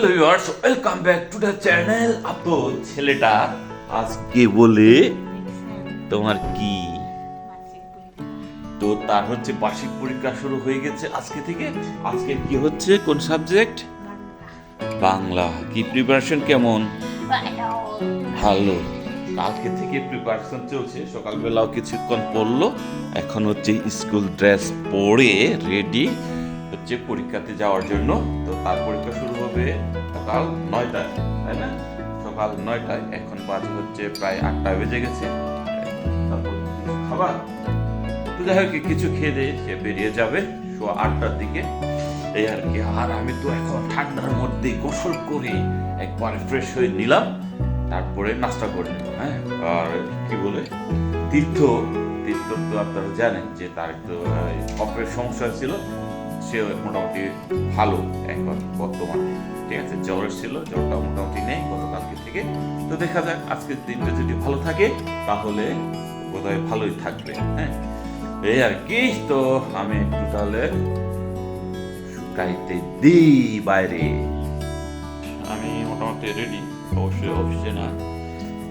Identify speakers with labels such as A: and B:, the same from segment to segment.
A: Hello viewers welcome back to the channel আপু ছেলেটা আজকে বলে তোমার কি? তো তার হচ্ছে বার্ষিক পরীক্ষা শুরু হয়ে গেছে আজকে থেকে। আজকে কি হচ্ছে? কোন সাবজেক্ট বাংলা। কি প্রিপারেশন কেমন? ভালো। কালকে থেকে প্রিপারেশন চলছে। সকালবেলাও কিছুক্ষণ পড়ল। এখন হচ্ছে স্কুল ড্রেস পরে রেডি হচ্ছে পরীক্ষাতে যাওয়ার জন্য। তো তার পরীক্ষা শুরু হবে সকাল নয়টায়, তাই না? সকাল নয়টায়, এখন বাজে হচ্ছে প্রায় আটটা বেজে গেছে। খাবার? তো যাই হোক, কিছু খেয়ে দিয়ে সে বেরিয়ে যাবে সোয়া আটটার দিকে। এই আর কি, আর আমি তো এখন ঠান্ডার মধ্যে গোসল করে একবার ফ্রেশ হয়ে নিলাম। তারপরে নাস্তা করে নিলাম হ্যাঁ? আর কি বলে, তীর্থ। তীর্থ তো আপনারা জানেন যে তার একটু কপের সমস্যা ছিল। সে মোটামুটি ভালো এখন বর্তমানে। ঠিক আছে জ্বর ছিল, জ্বরটা মোটামুটি নেই গতকালকে থেকে। তো দেখা যাক, আজকের দিনটা যদি ভালো থাকে, তাহলে বোধহয় ভালোই থাকবে হ্যাঁ? এই আর কি, তো আমি একটু তাহলে শুকাইতে দিই বাইরে। আমি মোটামুটি রেডি অবশ্যই অফিসে না।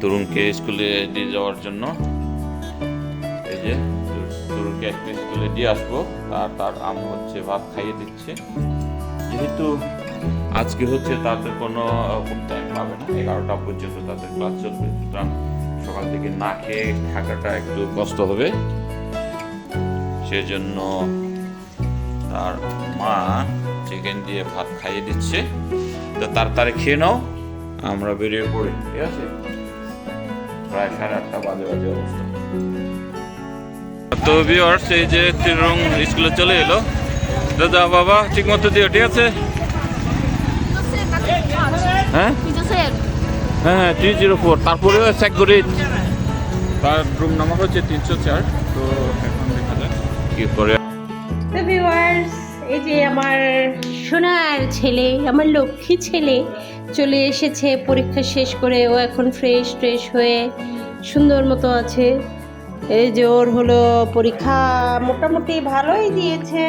A: তরুণকে স্কুলে দিয়ে যাওয়ার জন্য এই যে তরুণকে একটু স্কুলে দিয়ে আসব। আর তার আম হচ্ছে, ভাত খাইয়ে দিচ্ছে। যেহেতু আজকে হচ্ছে তাদের কোনো টাইম পাবে না, এগারোটা পর্যন্ত তাদের ক্লাস চলবে। সুতরাং সকাল থেকে না খেয়ে থাকাটা একটু কষ্ট হবে। সেজন্য তার মা চিকেন দিয়ে ভাত খাইয়ে দিচ্ছে। তো তাড়াতাড়ি খেয়ে নাও, আমরা বেরিয়ে পড়ি, ঠিক আছে? প্রায় সাড়ে আটটা বাজে বাজে অবস্থা। তো ভিউয়ার্স এই যে তিরং স্কুলে চলে এলো। দাদা, বাবা ঠিক মতো দিও, ঠিক আছে? হ্যাঁ? হ্যাঁ থ্রি জিরো ফোর তারপরে চেক করে তার রুম নাম্বার হচ্ছে তিনশো চার, তো এখন দেখা যাক কি করে।
B: এই যে আমার সোনার ছেলে, আমার লক্ষ্মী ছেলে চলে এসেছে, পরীক্ষা শেষ করে, ও এখন ফ্রেশ ট্রেশ হয়ে সুন্দর মতো আছে। এই যে ওর হলো পরীক্ষা মোটামুটি ভালোই দিয়েছে।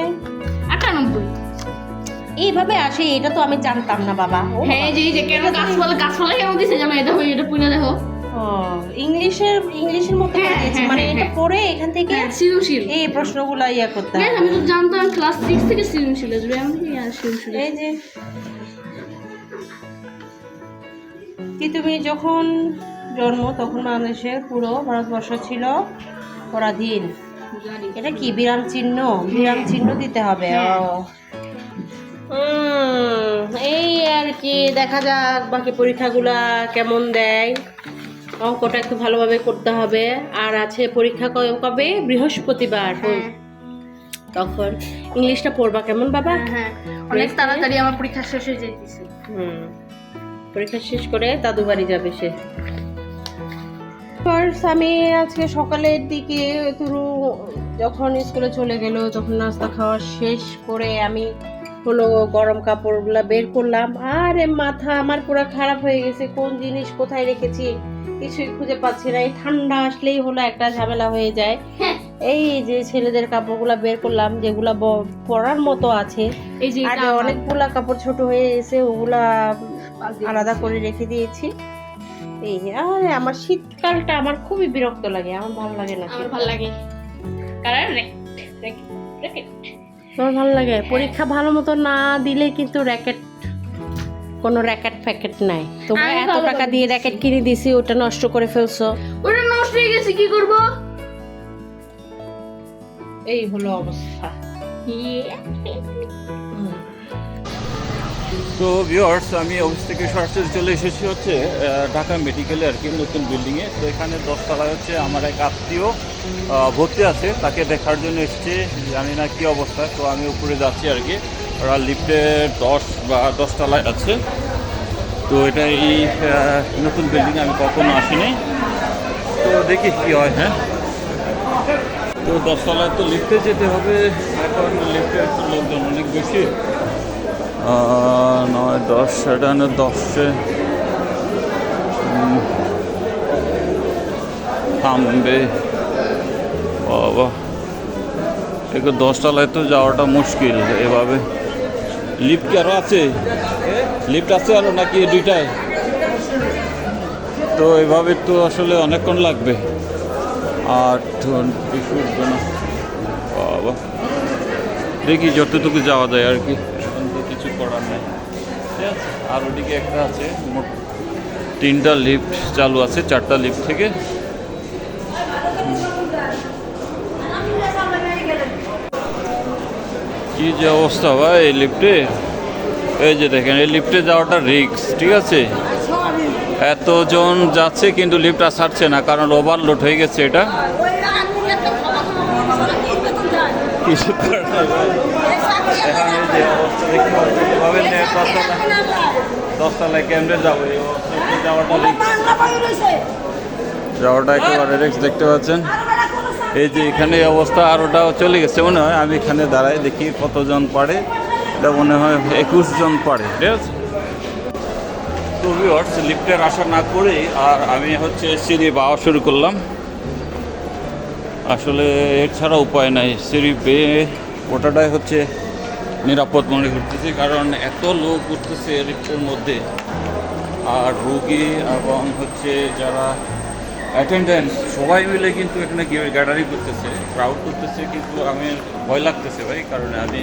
C: আটানব্বই।
B: এইভাবে আসে এটা তো আমি জানতাম না বাবা।
C: হ্যাঁ যে যে কেন গাছপালা গাছপালা কেন দিছে? জানো এটা হয়ে এটা পুনে দেখো।
B: ও, ইংলিশের ইংলিশের মতো
C: হ্যাঁ, হ্যাঁ,
B: মানে
C: হ্যাঁ,
B: এটা। পড়ে এখান থেকে
C: সৃজনশীল।
B: এই প্রশ্নগুলো ইয়া করতে
C: হ্যাঁ। আমি তো জানতাম ক্লাস সিক্স থেকে সৃজনশীল আসবে আমি সৃজনশীল
B: এই যে কি তুমি যখন জন্ম তখন বাংলাদেশের পুরো ভারতবর্ষ ছিল পরাধীন। এটা কি? বিরাম চিহ্ন? বিরাম চিহ্ন দিতে হবে।
C: হ্যাঁ।
B: এই আর কি দেখা যাক বাকি পরীক্ষাগুলা কেমন দেয়। অঙ্কটা একটু ভালোভাবে করতে হবে। আর আছে পরীক্ষা কবে? বৃহস্পতিবার।
C: হ্যাঁ।
B: তখন ইংলিশটা পড়বা কেমন বাবা?
C: হ্যাঁ অনেক তাড়াতাড়ি আমার পরীক্ষা শেষ হয়ে যাইতেছে।
B: হুম। পরীক্ষা শেষ করে দাদু বাড়ি যাবে সে। ফার্স্ট আমি আজকে সকালের দিকে তুরু যখন স্কুলে চলে গেল তখন নাস্তা খাওয়া শেষ করে আমি হলো গরম কাপড়গুলো বের করলাম। আরে মাথা আমার পুরো খারাপ হয়ে গেছে কোন জিনিস কোথায় রেখেছি? কিছুই খুঁজে পাচ্ছি না এই ঠান্ডা আসলেই হলো একটা ঝামেলা হয়ে যায়।
C: হ্যাঁ।
B: এই যে ছেলেদের কাপড়গুলো বের করলাম যেগুলা পরার মতো আছে।
C: এই যে
B: অনেকগুলা কাপড় ছোট হয়ে এসে ওগুলা আলাদা করে রেখে দিয়েছি। এই আরে আমার শীতকালটা আমার খুবই বিরক্ত লাগে আমার ভালো লাগে না
C: আমার ভালো লাগে। কারণ র্যাকেট
B: তোমার ভালো লাগে পরীক্ষা ভালো মতো না দিলে কিন্তু র্যাকেট কোনো র্যাকেট ফ্যাকেট নাই। তোমরা এত টাকা দিয়ে র্যাকেট কিনে দিছি ওটা নষ্ট করে ফেলছো।
C: ওটা নষ্ট হয়ে গেছে কি করব?
B: এই হলো অবস্থা।
A: তো ভিউয়ার্স আমি অফিস থেকে সরাসরি চলে এসেছি হচ্ছে ঢাকা মেডিকেলে আর কি, নতুন বিল্ডিংয়ে তো এখানে দশতলায় হচ্ছে আমার এক আত্মীয় ভর্তি আছে, তাকে দেখার জন্য এসেছি, জানি না কী অবস্থা। তো আমি উপরে যাচ্ছি আর কি, ওরা লিফটে দশ বা দশতলায় আছে। তো এটা এই নতুন বিল্ডিং আমি কখনো আসিনি। তো দেখি কী হয় হ্যাঁ। তো দশতলায় তো লিফটে যেতে হবে, এখন লিফটে লোকজন অনেক বেশি। নয়, দশ এখানে দশে। থামবে। বাবা একটু দশতলায় তো যাওয়াটা মুশকিল এভাবে। লিফট কি আরও আছে? লিফট আছে আরও নাকি দুইটায়? তো এভাবে তো আসলে অনেকক্ষণ লাগবে। শুটবে বাবা, দেখি যতটুকু যাওয়া যায় আর কি এখন তো কিছু করার নাই ঠিক আছে আর ওদিকে একটা আছে মোট তিনটা লিফট চালু আছে চারটা লিফট থেকে। কি যে অবস্থা ভাই এই লিফটে এই যে দেখেন এই লিফটে যাওয়াটা রিক্স ঠিক আছে? এতজন যাচ্ছে কিন্তু লিফট আর ছাড়ছে না কারণ ওভারলোড হয়ে গেছে এটা। কিছু করার নাই ভাই। এখন এই যে অবস্থা দেখতে পাচ্ছেন, এভাবে দশতলা- দশতলায় কেমনে যাব। এই যাওয়াটা যাওয়াটা একেবারে রিক্স দেখতে পাচ্ছেন। এই যে এখানে অবস্থা আর ওটাও চলে গেছে মনে হয়। আমি এখানে দাঁড়াই দেখি কতজন পারে। এটা মনে হয় একুশ জন পারে। ঠিক আছে তো ভিউয়ার্স লিফটের আশা না করে আর আমি হচ্ছে সিঁড়ি বাওয়া শুরু করলাম। আসলে এর ছাড়া উপায় নাই। সিঁড়ি বেয়ে ওটাটাই হচ্ছে নিরাপদ মনে করতেছি, কারণ এত লোক উঠতেছে লিফটের মধ্যে। আর রুগী এবং হচ্ছে যারা অ্যাটেন্ডেন্স সবাই মিলে কিন্তু এখানে গ্যাদারিং করতেছে ক্রাউড করতেছে, কিন্তু আমি ভয় লাগতেছে ভাই, কারণ আমি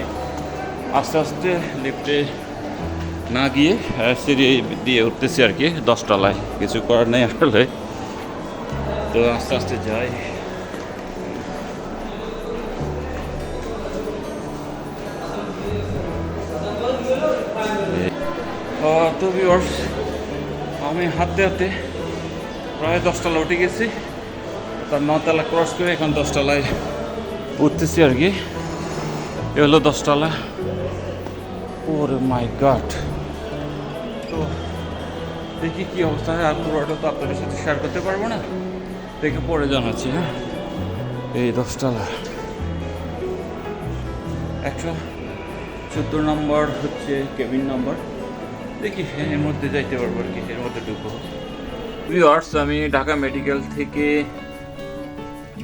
A: আস্তে আস্তে লিফটে না গিয়ে সিঁড়ি দিয়ে উঠতেছি আর কি, দশতলায়। কিছু করার নেই আসলে। তো আস্তে আস্তে যাই। তো ভিউয়ার্স আমি হাতে হাতে প্রায় দশতলা উঠে গেছি। তার নতলা ক্রস করে এখন দশতলায় উঠতেছি আর কি। এ হলো দশতলা। ওরে মাই গড। তো দেখি কি অবস্থা হয়, আর পুরোটা তো আপনাদের সাথে শেয়ার করতে পারব না। দেখে পরে জানাচ্ছি হ্যাঁ। এই দশতলা। একশো চোদ্দ নম্বর হচ্ছে কেবিন নম্বর। দেখি এর মধ্যে যাইতে পারব আর কি, এর মধ্যে ঢুকবো। ভিউয়ার্স আমি ঢাকা মেডিকেল থেকে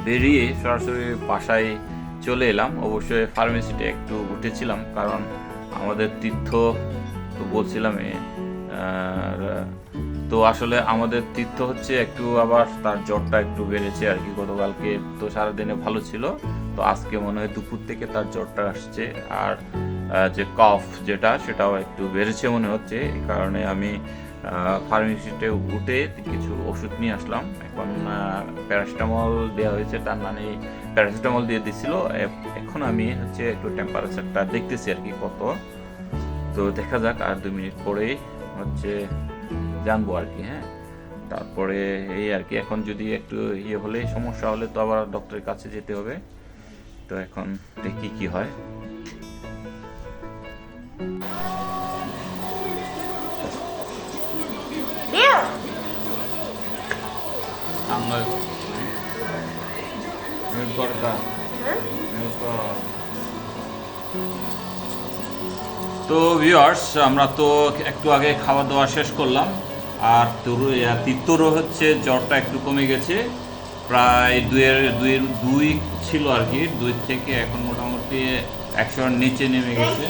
A: বেরিয়ে সরাসরি বাসায় চলে এলাম। অবশ্যই ফার্মেসিতে একটু উঠেছিলাম, কারণ আমাদের তীর্থ, তো বলছিলাম তো আসলে আমাদের তীর্থ হচ্ছে একটু আবার তার জ্বরটা একটু বেড়েছে আর কি, গতকালকে তো সারাদিনে ভালো ছিল। তো আজকে মনে হয় দুপুর থেকে তার জ্বরটা আসছে। আর যে কফ যেটা, সেটাও একটু বেড়েছে মনে হচ্ছে। এই কারণে আমি ফার্মেসিতে উঠে কিছু ওষুধ নিয়ে আসলাম। এখন প্যারাসিটামল দেওয়া হয়েছে, তার মানে প্যারাসিটামল দিয়ে দিছিল। এখন আমি হচ্ছে একটু টেম্পারেচারটা দেখতেছি আর কি কত। তো দেখা যাক, আর দু মিনিট পরেই হচ্ছে জানব আর কি হ্যাঁ? তারপরে এই আর কি। এখন যদি একটু ইয়ে হলে সমস্যা হলে তো আবার ডক্টরের কাছে যেতে হবে। তো এখন দেখি কি হয়। আমরা দরকার তো ভিউয়ার্স আমরা তো একটু আগে খাওয়া দাওয়া শেষ করলাম আর তরু তিত্তরও হচ্ছে জ্বরটা একটু কমে গেছে প্রায় দুইয়ের দুইয়ের দুই ছিল আর কি দুই থেকে এখন মোটামুটি একশোর নিচে নেমে গেছে।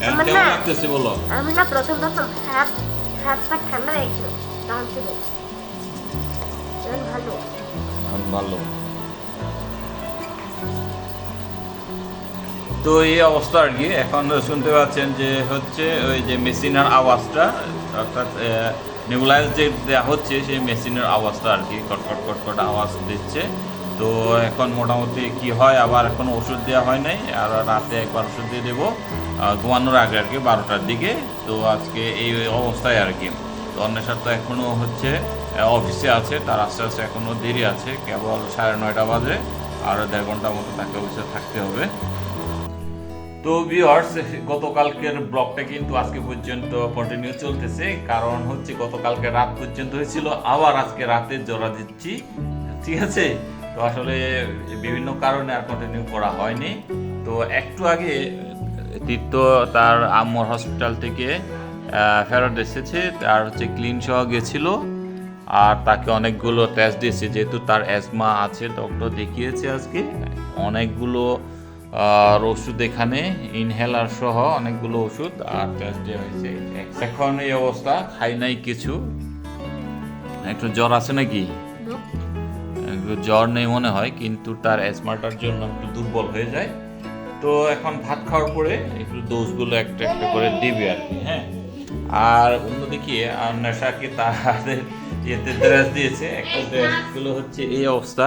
A: কেমন লাগতেছে বলো?
D: আমি না প্রথম প্রথম হাত হাতটা ঠান্ডা লাগছিল ভালো।
A: ভালো তো এই অবস্থা আর কি। এখন শুনতে পাচ্ছেন যে হচ্ছে ওই যে মেশিনের আওয়াজটা, অর্থাৎ নেবুলাইজ যে দেওয়া হচ্ছে, সেই মেশিনের আওয়াজটা আর কি কটকট কটকট আওয়াজ দিচ্ছে। তো এখন মোটামুটি কি হয়, আবার এখন ওষুধ দেওয়া হয় নাই। আর রাতে একবার ওষুধ দিয়ে দেবো। ঘুমানোর আগে আর কি, বারোটার দিকে। তো আজকে এই অবস্থায় আর কি। তো অন্বেষার তো এখনও হচ্ছে অফিসে আছে, তার আস্তে আস্তে এখনও দেরি আছে, কেবল সাড়ে নয়টা বাজে আরও দেড় ঘণ্টা মতো তাকে অফিসে থাকতে হবে। তো ভিউয়ার্স গতকালকের ব্লগটা কিন্তু আজকে পর্যন্ত কন্টিনিউ চলতেছে, কারণ হচ্ছে গতকালকে রাত পর্যন্ত হয়েছিল, আবার আজকে রাতে জোড়া দিচ্ছি, ঠিক আছে? তো আসলে বিভিন্ন কারণে আর কন্টিনিউ করা হয়নি। তো একটু আগে তীর্থ তার আম্মর হসপিটাল থেকে ফেরত এসেছে, তার হচ্ছে ক্লিন সহ গেছিল। আর তাকে অনেকগুলো টেস্ট দিয়েছে, যেহেতু তার অ্যাজমা আছে ডক্টর দেখিয়েছে আজকে। অনেকগুলো আর ওষুধ এখানে ইনহেলার সহ অনেকগুলো ওষুধ আর টেস্ট দেওয়া হয়েছে। এখন এই অবস্থা, খাই নাই কিছু। একটু জ্বর আছে নাকি? জ্বর নেই মনে হয়, কিন্তু তার অ্যাজমাটার জন্য একটু দুর্বল হয়ে যায়। তো এখন ভাত খাওয়ার পরে একটু ডোজগুলো একটা একটা করে দিবে আর কি হ্যাঁ। আর অন্যদিকে, আর নেশাকে তাদের ইয়েতে ড্রেস দিয়েছে একটা ড্রেসগুলো হচ্ছে এই অবস্থা।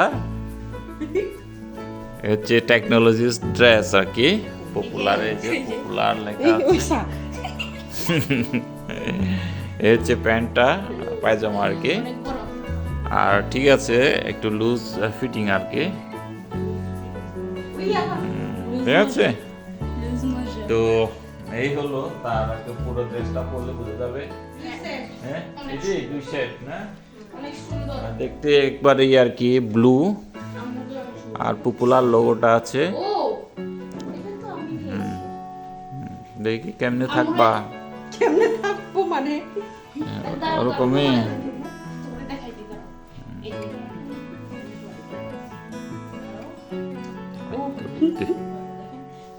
A: হচ্ছে টেকনোলজিস ড্রেস আর কি পপুলার যে পপুলার লেখা। এই হচ্ছে প্যান্টটা পায়জামা আর কি। আর ঠিক আছে একটু লুজ ফিটিং আর কি। ঠিক আছে। তো এই হলো তার পুরো ড্রেসটা পরলে বোঝা যাবে হ্যাঁ এই দুই সেট না
C: অনেক সুন্দর
A: আর দেখতে একবারে আর কি ব্লু। আর পপুলার লোগোটা আছে। দেখি কেমনে থাকবা
B: কেমনে থাকব মানে
A: ওরকমই।
C: এই।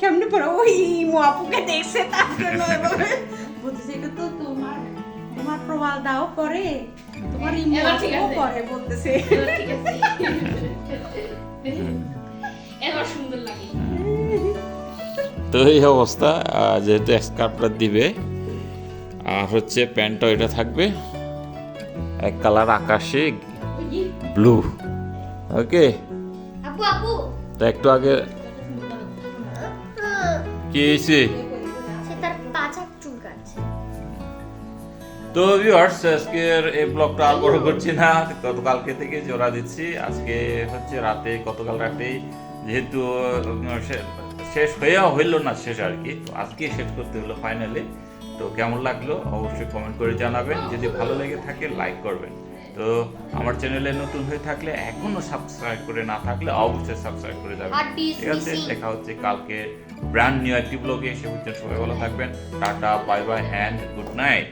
B: কেমনে পরে ওই মো আপুকে দেখছে তার জন্য এভাবে বলতেছে এটা তো তোমার তোমার প্রবাল দাও পরে তোমার ইমো
C: এবার ঠিক
B: আপুও
C: আছে।
B: পরে বলতেছে।
C: ঠিক আছে। এবার সুন্দর লাগে।
A: তো এই অবস্থা যেহেতু স্কার্ফটা দিবে আর হচ্ছে প্যান্টটা এটা থাকবে। এক কালার আকাশে ব্লু। ওকে?
C: আপু আপু।
A: তো একটু আগে কি হয়েছে? তো ভিউয়ার্স আজকের এই ব্লগটা আর বড় করছি না। গতকালকে থেকে জোড়া দিচ্ছি। আজকে হচ্ছে রাতে, গতকাল রাতেই যেহেতু শেষ হয়েও হইল না শেষ আর কি। তো আজকে শেষ করতে হলো ফাইনালি তো কেমন লাগল? অবশ্যই কমেন্ট করে জানাবেন। যদি ভালো লেগে থাকে লাইক করবেন। তো আমার চ্যানেলে নতুন হয়ে থাকলে এখনও সাবস্ক্রাইব করে না থাকলে অবশ্যই সাবস্ক্রাইব করে যাবেন। ঠিক আছে। দেখা হচ্ছে কালকে ব্র্যান্ড নিউ একটি ব্লগে সে হচ্ছে সবাই ভালো থাকবেন। Tata bye bye hand good night